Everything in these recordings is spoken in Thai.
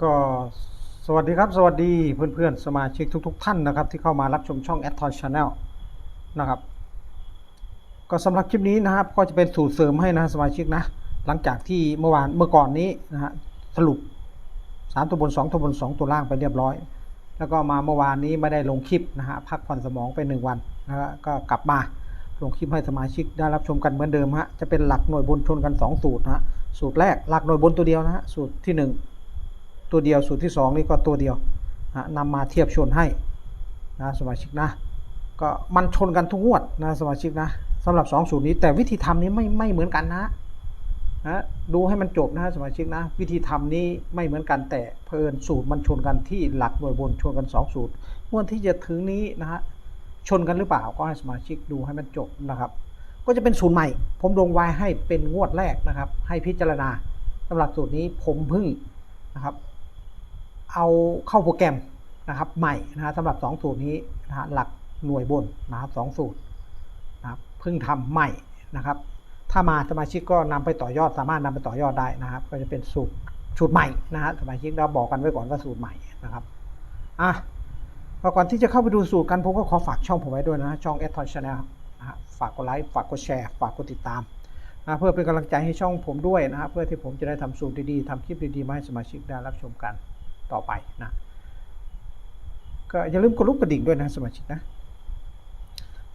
ก็สวัสดีครับ สวัสดีเพื่อนๆ สมาชิกทุก ๆ ท่านนะครับ ที่เข้ามารับชมช่อง a d t o n Channel นะครับ ก็สำหรับคลิปนี้นะครับ ก็จะเป็นสูตรเสริมให้นะสมาชิกนะ หลังจากที่เมื่อวานเมื่อก่อนนี้นะฮะสรุป 3 ตัวบน 2 ตัวบน 2 ตัวล่างไปเรียบร้อย แล้วก็มาเมื่อวานนี้ไม่ได้ลงคลิปนะฮะพักผ่อนสมองไป 1 วันนะฮะก็กลับมาลงคลิปให้สมาชิกได้รับชมกันเหมือนเดิมฮะจะเป็นหลักหน่วยบนชนกัน 2 สูตรนะฮะสูตรแรกหลักหน่วยบนตัวเดียวนะฮะสูตรที่ 1 ตัวเดียวสูตรที่ 2 นี่ก็ตัวเดียวนะนำมาเทียบชนให้นะสมาชิกนะก็มันชนกันทุกงวดนะสมาชิกนะสำหรับ 2 สูตรนี้แต่วิธีทำนี้ไม่ไม่เหมือนกันนะนะดูให้มันจบนะสมาชิกนะวิธีทำนี้ไม่เหมือนกันแต่เพลินสูตรมันชนกันที่หลักหน่วยบนชนกัน 2 สูตรงวดที่จะถึงนี้นะฮะชนกันหรือเปล่าก็ให้สมาชิกดูให้มันจบนะครับ ก็จะเป็นสูตรใหม่ ผมลงไว้ให้เป็นงวดแรกนะครับ ให้พิจารณาสำหรับสูตรนี้ผมพิ่งนะครับ เอาเข้าโปรแกรมนะครับใหม่นะฮะสำหรับ 2 สูตรนี้นะฮะหลักหน่วยบนนะครับสองสูตรนะครับเพิ่งทำใหม่นะครับ ถ้ามาสมาชิกก็นำไปต่อยอดสามารถนำไปต่อยอดได้นะครับ ก็จะเป็นสูตรสูตรใหม่นะฮะสมาชิกเราบอกกันไว้ก่อนว่าสูตรใหม่นะครับอะก่อนที่จะเข้าไปดูสูตรกันผมก็ขอฝากช่องผมไว้ด้วยนะช่อง a d t o n Channel นะฮะฝากกดไลค์ฝากกดแชร์ฝากกดติดตามนะเพื่อเป็นกำลังใจให้ช่องผมด้วยนะครับเพื่อที่ผมจะได้ทำสูตรดีๆทำคลิปดีๆมาให้สมาชิกได้รับชมกัน ต่อไปนะก็อย่าลืมกดลูกกระดิ่งด้วยนะสมาชิกนะ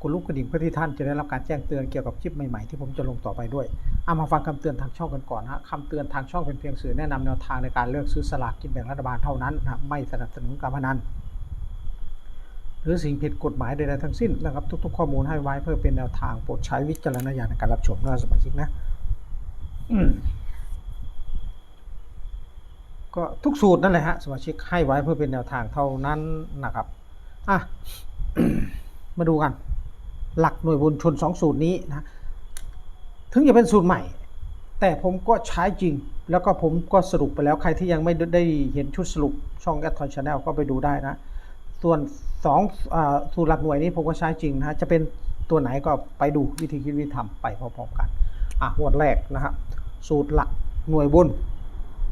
กดลูกกระดิ่งเพื่อที่ท่านจะได้รับการแจ้งเตือนเกี่ยวกับคลิปใหม่ๆที่ผมจะลงต่อไปด้วยเอามาฟังคำเตือนทางช่องกันก่อนนะคำเตือนทางช่องเป็นเพียงสื่อแนะนำแนวทางในการเลือกซื้อสลากกินแบ่งรัฐบาลเท่านั้นนะไม่สนับสนุนการพนันหรือสิ่งผิดกฎหมายใดๆทั้งสิ้นนะครับทุก ๆ ข้อมูลให้ไว้เพื่อเป็นแนวทางโปรดใช้วิจารณญาณในการรับชมนะสมาชิกนะอืม ก็ทุกสูตรนั่นแหละฮะสมาชิกให้ไว้เพื่อเป็นแนวทางเท่านั้นนะครับอะมาดูกัน หลักหน่วยบนชนสองสูตรนี้นะถึงจะเป็นสูตรใหม่ แต่ผมก็ใช้จริง แล้วก็ผมก็สรุปไปแล้วใครที่ยังไม่ได้เห็นชุดสรุปช่องแอดทอนชาแนลก็ไปดูได้นะ ส่วนสองอสูตรหลักหน่วยนี้ผมก็ใช้จริงนะจะเป็นตัวไหนก็ไปดูวิธีคิดวิธีทำไปพร้อมๆกันอะงวดแรกนะครับสูตรหลักหน่วยบน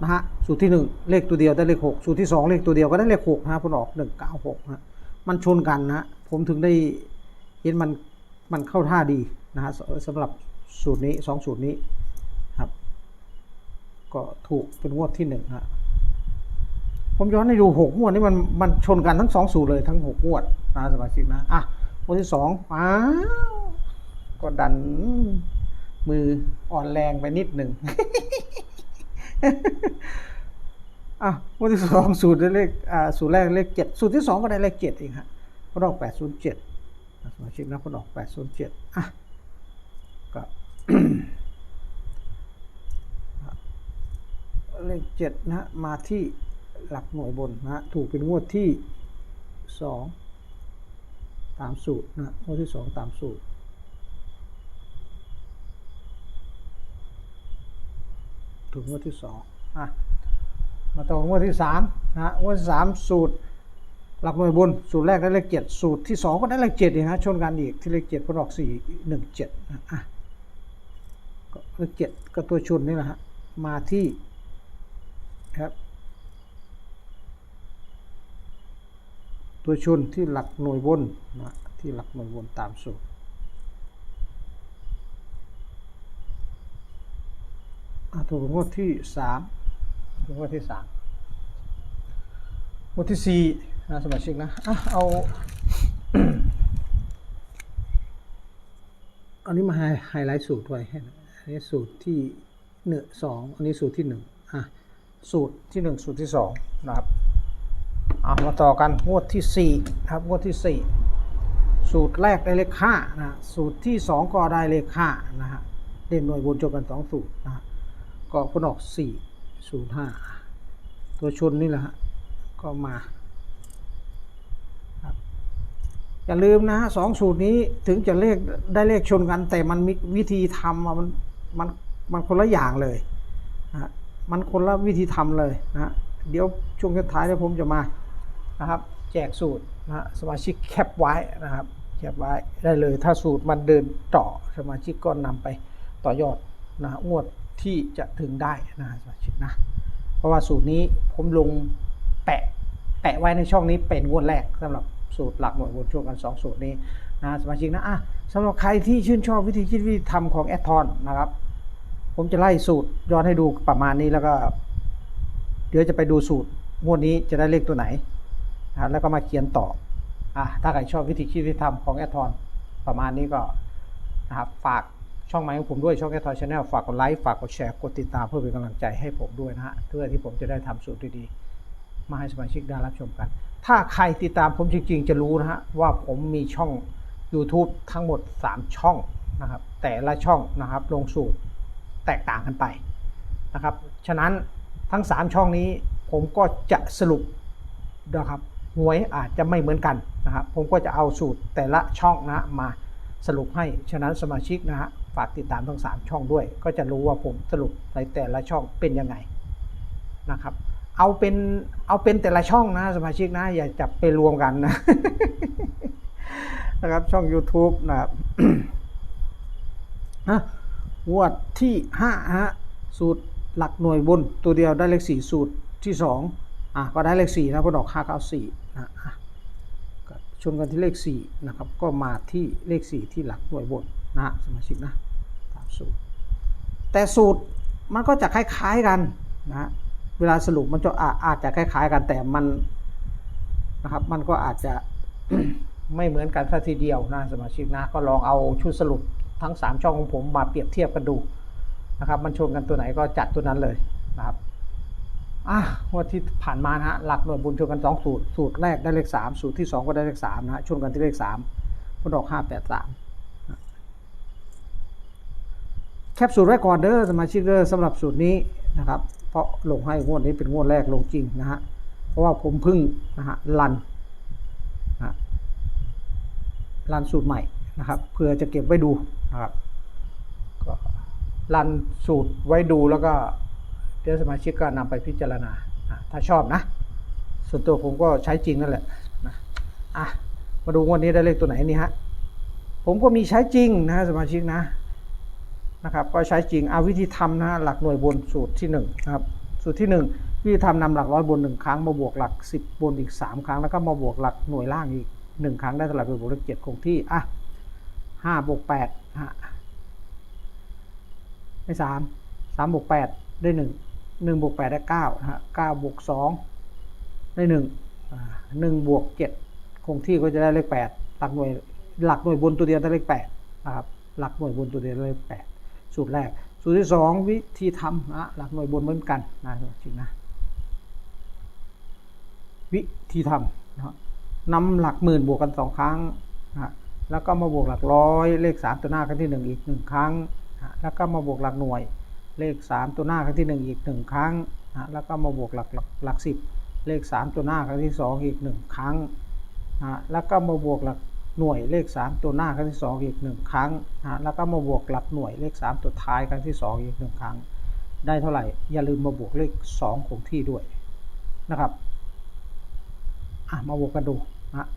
นะฮะสูตรที่ 1 เลขตัวเดียวได้เลข 6 สูตรที่ 2 เลขตัวเดียวก็ได้เลข6นะฮะผลออก 196นะฮะมันชนกันนะฮะผมถึงได้เห็นมันมันเข้าท่าดีนะฮะสำหรับสูตรนี้ 2 สูตรนี้ครับ ก็ถูกเป็นงวดที่1นะฮะผมย้อนให้ดู 6 งวดนี่มันมันชนกันทั้ง 2 สูตรเลยทั้ง 6 งวดนะสมาชิกนะอะงวดที่2อ้าวก็ดันมืออ่อนแรงไปนิดหนึ่ง อะวันที่สองสูตรได้เลขอ่าสูตรแรกเลขเจ็ดสูตรที่สองก็ได้เลขเจ็ดเองฮะพออกแปดศูนย์เจ็ดสมาชิกนะพออกแปดศูนย์เจ็ดอะก็เลขเจ็ดนะมาที่หลักหน่วยบนนะถูกเป็นงวดที่สองตามสูตรนะฮะงวดที่สองตามสูตร ถึงงวดที่สองอะมาต่องวดที่สามนะงวดที่สามสูตรหลักหน่วยบนสูตรแรกได้เลขเจ็ดสูตรที่สองก็ได้เลขเจ็ดอีกนะชนกันอีกที่เลขเจ็ดพอดอกสี่หนึ่งเจ็ดนะอะก็เลขเจ็ดก็ตัวชนนี่แหละฮะมาที่ครับตัวชนที่หลักหน่วยบนนะที่หลักหน่วยบนตามสูตร อะ ถูกงวดที่สามถูกงวดที่สามงวดที่สี่นะสมาชิกนะอะเอาอันนี้มาไฮไลท์สูตรไว้ให้น่อยอันนี้สูตรที่หนึ่งสองอันนี้สูตรที่หนึ่งอะสูตรที่หนึ่งสูตรที่สองนะครับเอามาต่อกันงวดที่สี่นะครับงวดที่สี่สูตรแรกได้เลขห้านะสูตรที่สองก็ได้เลขห้านะฮะเล่นหน่วยบนจบกันสองสูตรนะฮะ ก็ผลออก4 0 5ตัวชนนี่แหละฮะก็มาอย่าลืมนะฮะสองสูตรนี้ถึงจะเลขได้เลขชนกัน แต่มันมีวิธีทำมันมันมันคนละอย่างเลยนะฮะมันคนละวิธีทำเลยนะเดี๋ยวช่วงท้ายเดี๋ยวผมจะมานะครับ แจกสูตรนะสมาชิกแคปไว้นะครับแคปไว้ได้เลยถ้าสูตรมันเดินต่อสมาชิกก็นำไปต่อยอดนะฮะงวด ที่จะถึงได้นะฮะสมาชิกนะเพราะว่าสูตรนี้ผมลงแปะแปะไว้ในช่องนี้เป็นงวดแรกสำหรับสูตรหลักหน่วยบนช่วงกัน 2 สูตรนี้นะสมาชิกนะอะสำหรับใครที่ชื่นชอบวิธีคิดวิธีทำของแอดทอนนะครับ ผมจะไล่สูตรย้อนให้ดูประมาณนี้แล้วก็ เดี๋ยวจะไปดูสูตรงวดนี้จะได้เลขตัวไหนนะแล้วก็มาเขียนต่ออะถ้าใครชอบวิธีคิดวิธีทำของแอดทอนประมาณนี้ก็นะครับฝาก ช่องใหม่ของผมด้วยช่องแอดทอนชาแนลฝากกดไลค์ฝากกดแชร์กดติดตามเพื่อเป็นกำลังใจให้ผมด้วยนะฮะเพื่อที่ผมจะได้ทำสูตรดีๆมาให้สมาชิกได้รับชมกัน ถ้าใครติดตามผมจริงๆ จะรู้นะฮะว่าผมมีช่อง YouTube ทั้งหมด 3 ช่องนะครับแต่ละช่องนะครับลงสูตรแตกต่างกันไปนะครับฉะนั้นทั้ง 3 ช่องนี้ผมก็จะสรุปนะครับหวยอาจจะไม่เหมือนกันนะครับผมก็จะเอาสูตรแต่ละช่องนะมาสรุปให้ ฉะนั้นสมาชิกนะฮะ ฝากติดตามทั้ง 3 ช่องด้วย ก็จะรู้ว่าผมสรุปในแต่ละช่องเป็นยังไงนะครับ เอาเป็นเอาเป็นแต่ละช่องนะสมาชิกนะอย่าจับไปรวมกันนะนะครับช่อง YouTube นะครับอะงวดที่ห้าฮะสูตรหลักหน่วยบนตัวเดียวได้เลขสี่สูตรที่สองอะก็ได้เลขสี่นะพอดอกห้าเก้าสี่นะอะชนกันที่เลขสี่นะครับ ก็มาที่เลขสี่ที่หลักหน่วยบน นะสมาชิกนะตามสูตร แต่สูตรมันก็จะคล้ายๆกันนะเวลาสรุปมันจะอาอาจจะคล้าย ๆ กันแต่มันนะครับมันก็อาจจะไม่เหมือนกันสัทีเดียวนะสมาชิกนะก็ลองเอาชุดสรุปทั้ง 3 ช่องของผมมาเปรียบเทียบกันดูนะครับ มันชนกันตัวไหนก็จัดตัวนั้นเลยนะครับอะวันที่ผ่านมานะฮะหลักหน่วยบุญชนกัน 2 สูตร สูตรแรกได้เลข 3 สูตรที่ 2 ก็ได้เลข3นะฮะชนกันที่เลข3พอดอก 5 8 3 แคปสูตรไว้ก่อนเด้อสมาชิกเด้อสำหรับสูตรนี้นะครับ เพราะลงให้งวดนี้เป็นงวดแรกลงจริงนะฮะเพราะว่าผมพึ่งนะฮะรันนะฮะรันสูตรใหม่นะครับเพื่อจะเก็บไว้ดูนะครับก็รันสูตรไว้ดูแล้วก็เดี๋ยวสมาชิกก็นำไปพิจารณาถ้าชอบนะ ส่วนตัวผมก็ใช้จริงนั่นแหละนะอะมาดูงวดนี้ได้เลขตัวไหนนี่ฮะผมก็มีใช้จริงนะสมาชิกนะ นะครับก็ใช้จริงเอาวิธีทำนะฮะหลักหน่วยบนสูตรที่1นะครับสูตรที่ 1 วิธีทำนำหลักร้อยบน 1 ครั้งมาบวกหลัก 10 บนอีก 3 ครั้ง แล้วก็มาบวกหลักหน่วยล่างอีก 1 ครั้งได้เท่าไหร่เป็นบวกเลขเจ็ดคงที่อะ5บวก8ฮะได้3 3บวก8ได้1 1บวก8ได้9นะฮะ9บวก2ได้1อ่า1บวก7คงที่ก็จะได้เลข8หลักหน่วยหลักหน่วยบนตัวเดียวได้เลข8นะครับหลักหน่วยบนตัวเดียวได้เลข8 สูตรแรก สูตรที่สองวิธีทำนะหลักหน่วยบนเหมือนกันนะจริงนะวิธีทำนะนำหลักหมื่นบวกกันสองครั้งนะแล้วก็มาบวกหลักร้อยเลขสามตัวหน้าครั้งที่หนึ่งอีกหนึ่งครั้งนะแล้วก็มาบวกหลักหน่วยเลขสามตัวหน้าครั้งที่หนึ่งอีกหนึ่งครั้งนะแล้วก็มาบวกหลักหลักสิบเลขสามตัวหน้าครั้งที่สองอีกหนึ่งครั้งนะแล้วก็มาบวกหลัก หน่วยเลข 3 ตัวหน้าครั้งที่ 2 อีก 1 ครั้งนะแล้วก็มาบวกหลักหน่วยเลข 3 ตัวท้ายครั้งที่ 2 อีก 1 ครั้ง ได้เท่าไหร่ อย่าลืมมาบวกเลข 2 คงที่ด้วยนะครับอะมาบวกกันดูนะ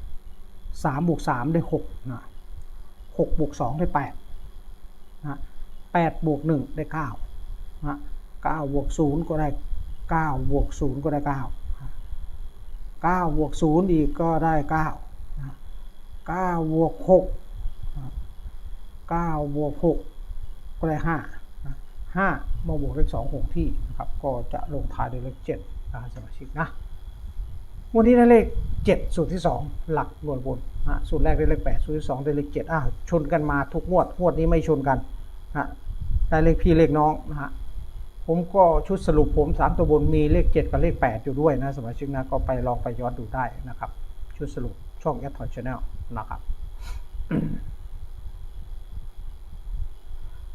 สามบวกสามได้หกนะหกบวกสองได้แปดนะแปดบวกหนึ่งได้เก้านะเก้าบวกศูนย์ก็ได้เก้าบวกศูนย์ก็ได้เก้าเก้าบวกศูนย์อีกก็ได้เก้า เก้าบวกหกเก้าบวกหกก็ได้ห้าห้ามาบวกเลขสองคงที่นะครับ ก็จะลงท้ายด้วยเลขเจ็ดนะสมาชิกนะ วันนี้ได้เลขเจ็ดสูตรที่สองหลักหน่วยบนนะสูตรแรกได้เลขแปดสูตรที่สองได้เลขเจ็ดอะชนกันมาทุกงวด งวดนี้ไม่ชนกันนะได้เลขพี่เลขน้องนะฮะผมก็ชุดสรุปผมสามตัวบนมีเลขเจ็ดกับเลขแปดอยู่ด้วยนะสมาชิกนะ ก็ไปลองไปย้อนดูได้นะครับ ชุดสรุป ช่องแอดทอยชาแนลนะครับ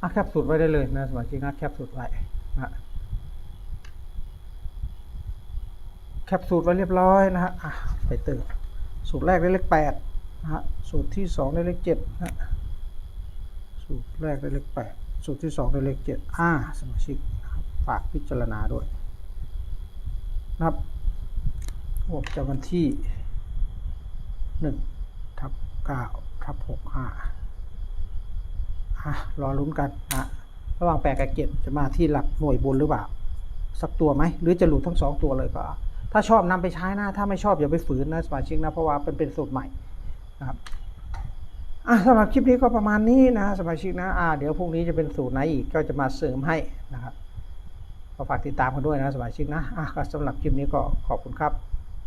อะแคปสูตรไว้ได้เลยนะสมาชิกนะแคปสูตรไว้นะแคปสูตรไว้เรียบร้อยนะฮะไปเติมสูตรแรกได้เลขแปดนะฮะสูตรที่สองได้เลขเจ็ดนะสูตรแรกได้เลขแปดสูตรที่สองได้เลขเจ็ดอ่าสมาชิกนะครับฝากพิจารณาด้วยนะครับงวดจะวันที่ หนึ่งทับเก้าทับหกห้าอะรอลุ้นกันนะระหว่างแปดกับเจ็ดจะมาที่หลักหน่วยบนหรือเปล่า สักตัวไหม หรือจะหลุดทั้งสองตัวเลยก็ ถ้าชอบนำไปใช้นะ ถ้าไม่ชอบอย่าไปฝืนนะสมาชิกนะ เพราะว่าเป็นเป็นสูตรใหม่นะครับอะสำหรับคลิปนี้ก็ประมาณนี้นะสมาชิกนะอ่าเดี๋ยวพรุ่งนี้จะเป็นสูตรไหนอีกก็จะมาเสริมให้นะครับก็ฝากติดตามกันด้วยนะสมาชิกนะอะสำหรับคลิปนี้ก็ขอบคุณครับ